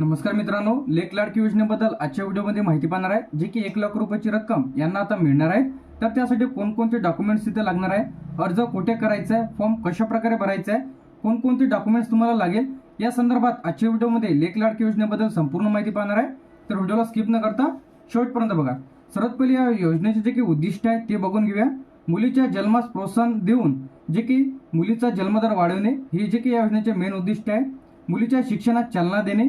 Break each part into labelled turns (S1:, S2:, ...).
S1: नमस्कार मित्रांनो लेख लाडकी योजनेबद्दल आजच्या व्हिडिओमध्ये माहिती पाहणार आहे जे की एक लाख रुपयाची रक्कम यांना आता मिळणार आहे. तर त्यासाठी कोणकोणते डॉक्युमेंट्स तिथे लागणार आहे अर्ज कुठे करायचा आहे फॉर्म कशा प्रकारे भरायचा आहे कोणकोणते डॉक्युमेंट्स तुम्हाला लागेल या संदर्भात आजच्या व्हिडिओमध्ये लेख लाडकी योजनेबद्दल संपूर्ण माहिती पाहणार आहे. तर व्हिडिओला स्किप न करता शेवटपर्यंत बघा. सर्वात पहिले या योजनेचे जे काही उद्दिष्ट आहे ते बघून घेऊया. मुलीच्या जन्मास प्रोत्साहन देऊन जे की मुलीचा जन्मदर वाढवणे हे जे की या योजनेचे मेन उद्दिष्ट आहे मुलीच्या शिक्षणात चालना देणे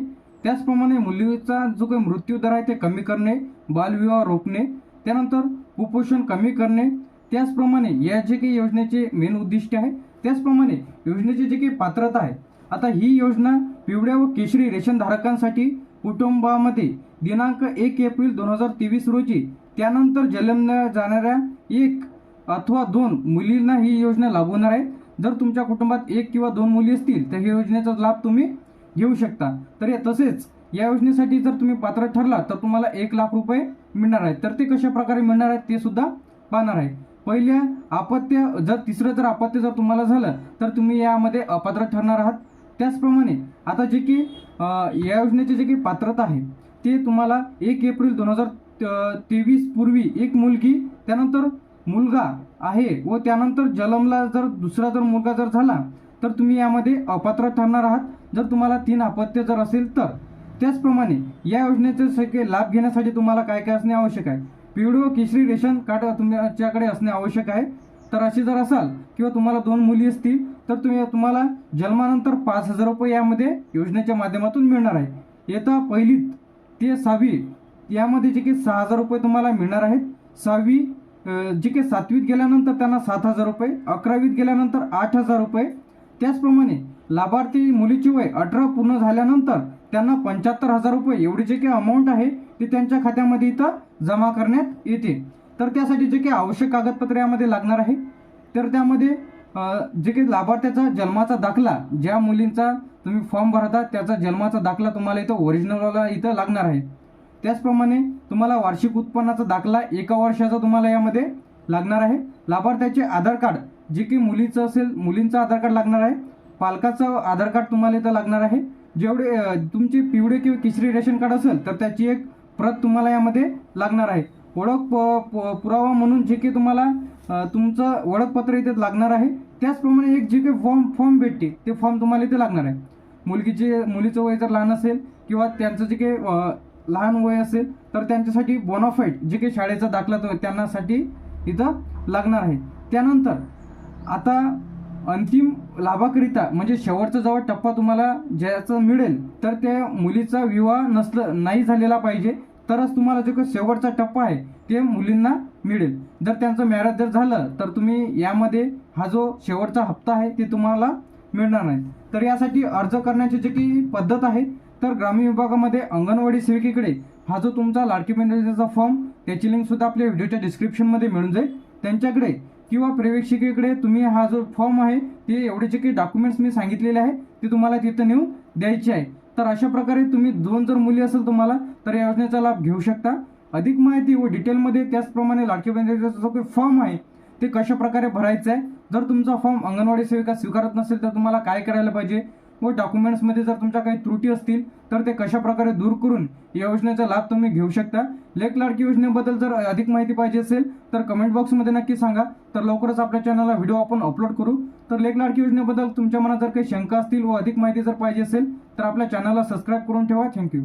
S1: त्याचप्रमाणे मुलीचा जो काही मृत्यू दर आहे ते कमी करणे बालविवाह रोखणे त्यानंतर कुपोषण कमी करणे त्याचप्रमाणे या जे काही योजनेचे मेन उद्दिष्ट आहे त्याचप्रमाणे योजनेची जी काही पात्रता आहे आता ही योजना पिवळ्या व केशरी रेशनधारकांसाठी कुटुंबामध्ये दिनांक एक एप्रिल दोन हजार तेवीस रोजी त्यानंतर जन्मल्या जाणाऱ्या एक अथवा दोन मुलींना ही योजना लागू होणार आहे. जर तुमच्या कुटुंबात एक किंवा दोन मुली असतील तर ही योजनेचा लाभ तुम्ही घेऊ शकता. तर या तसेच या योजनेसाठी जर तुम्ही पात्र ठरला तर तुम्हाला एक लाख रुपये मिळणार आहेत. तर ते कशा प्रकारे मिळणार आहेत ते सुद्धा पाहणार आहे. पहिल्या अपत्य जर तिसरं जर अपत्य जर तुम्हाला झालं तर तुम्ही यामध्ये अपात्र ठरणार आहात. त्याचप्रमाणे आता जे की या योजनेची जे काही पात्रता आहे ते तुम्हाला एक एप्रिल दोन हजार तेवीस पूर्वी एक मुलगी त्यानंतर मुलगा आहे व त्यानंतर जलमला जर दुसरा जर मुलगा जर झाला तर तुम्ही यामध्ये अपात्र ठरणार आहात. जर तुम्हाला तीन अपत्य जर असेल तर. त्याचप्रमाणे या योजनेचे सगळे लाभ घेण्यासाठी तुम्हाला काय काय असणे आवश्यक आहे? पिवळी केशरी रेशन कार्ड तुमच्याकडे असणे आवश्यक आहे. तर असे जर असाल किंवा तुम्हाला दोन मुली असतील तर तुम्ही तुम्हाला जन्मानंतर पाच हजार रुपये यामध्ये योजनेच्या माध्यमातून मिळणार आहे. येता पहिलीत ते सहावी यामध्ये जे काही सहा हजार रुपये तुम्हाला मिळणार आहेत. सहावी जे काही सातवीत गेल्यानंतर त्यांना सात हजार रुपये अकरावीत गेल्यानंतर आठ हजार रुपये त्याचप्रमाणे लाभार्थी मुलीची वय अठरा पूर्ण झाल्यानंतर त्यांना पंच्याहत्तर हजार रुपये एवढी जे काही अमाऊंट आहे ती त्यांच्या खात्यामध्ये इथं जमा करण्यात येते तर त्यासाठी जे काही आवश्यक कागदपत्रे यामध्ये लागणार आहे तर त्यामध्ये जे काही लाभार्थ्याचा जन्माचा दाखला ज्या मुलींचा तुम्ही फॉर्म भरता त्याचा जन्माचा दाखला तुम्हाला इथं ओरिजिनलवाला इथं लागणार आहे. त्याचप्रमाणे तुम्हाला वार्षिक उत्पन्नाचा दाखला एका वर्षाचा तुम्हाला यामध्ये लागणार आहे. लाभार्थ्याचे आधार कार्ड जे की मुलीचं असेल मुलींचं आधार कार्ड लागणार आहे. पालकाचं आधार कार्ड तुम्हाला इथं लागणार आहे. जेवढे तुमची पिवळे किंवा केशरी रेशन कार्ड असेल तर त्याची एक प्रत तुम्हाला यामध्ये लागणार आहे. ओळख प- प- पुरावा म्हणून जे काही तुम्हाला तुमचं ओळखपत्र इथे लागणार आहे. त्याचप्रमाणे एक जे काही फॉर्म फॉर्म भेटते ते फॉर्म तुम्हाला इथे लागणार आहे. मुलगीचे मुलीचं वय जर लहान असेल किंवा त्यांचं जे काही लहान वय असेल तर त्यांच्यासाठी बोनाफाईट जे काही शाळेचा दाखला तो त्यांनासाठी इथं लागणार आहे. त्यानंतर आता अंतिम लाभाकरिता म्हणजे शेवटचा जेव्हा टप्पा तुम्हाला ज्याचं मिळेल तर त्या मुलीचा विवाह नसलं नाही झालेला पाहिजे. तरच तुम्हाला जो काही शेवटचा टप्पा आहे ते मुलींना मिळेल. जर त्यांचं मॅरेज जर झालं तर तुम्ही यामध्ये हा जो शेवटचा हप्ता आहे ते तुम्हाला मिळणार नाही. तर यासाठी अर्ज करण्याची जी काही पद्धत आहे तर ग्रामीण विभागामध्ये अंगणवाडी सेविकेकडे हा जो तुमचा लाडकी बहिणीचा फॉर्म त्याची लिंकसुद्धा आपल्या व्हिडिओच्या डिस्क्रिप्शनमध्ये मिळून जाईल. त्यांच्याकडे किंवा प्रवेशिकेकडे तुम्ही हा जो फॉर्म आहे ते एवढे जे काही डॉक्युमेंट्स मी सांगितलेले आहे ते तुम्हाला तिथं नेऊन द्यायचे आहे तर अशा प्रकारे तुम्ही दोन जर मुली असेल तुम्हाला तर या योजनेचा लाभ घेऊ शकता. अधिक माहिती व डिटेलमध्ये त्याचप्रमाणे लाडकी बहिणीचा जो काही फॉर्म आहे ते कशा प्रकारे भरायचं आहे जर तुमचा फॉर्म अंगणवाडी सेविका स्वीकारत नसेल तर तुम्हाला काय करायला पाहिजे? व डॉक्युमेंट्समध्ये जर तुमच्या काही त्रुटी असतील तर ते कशाप्रकारे दूर करून या योजनेचा लाभ तुम्ही घेऊ शकता. लेख लाडकी योजनेबद्दल जर अधिक माहिती पाहिजे असेल तर कमेंट बॉक्समध्ये नक्की सांगा. तर लवकरच आपल्या चॅनलला व्हिडिओ आपण अपलोड करू. तर लेख लाडकी योजनेबद्दल तुमच्या मनात जर काही शंका असतील व अधिक माहिती जर पाहिजे असेल तर आपल्या चॅनलला सबस्क्राईब करून ठेवा. थँक्यू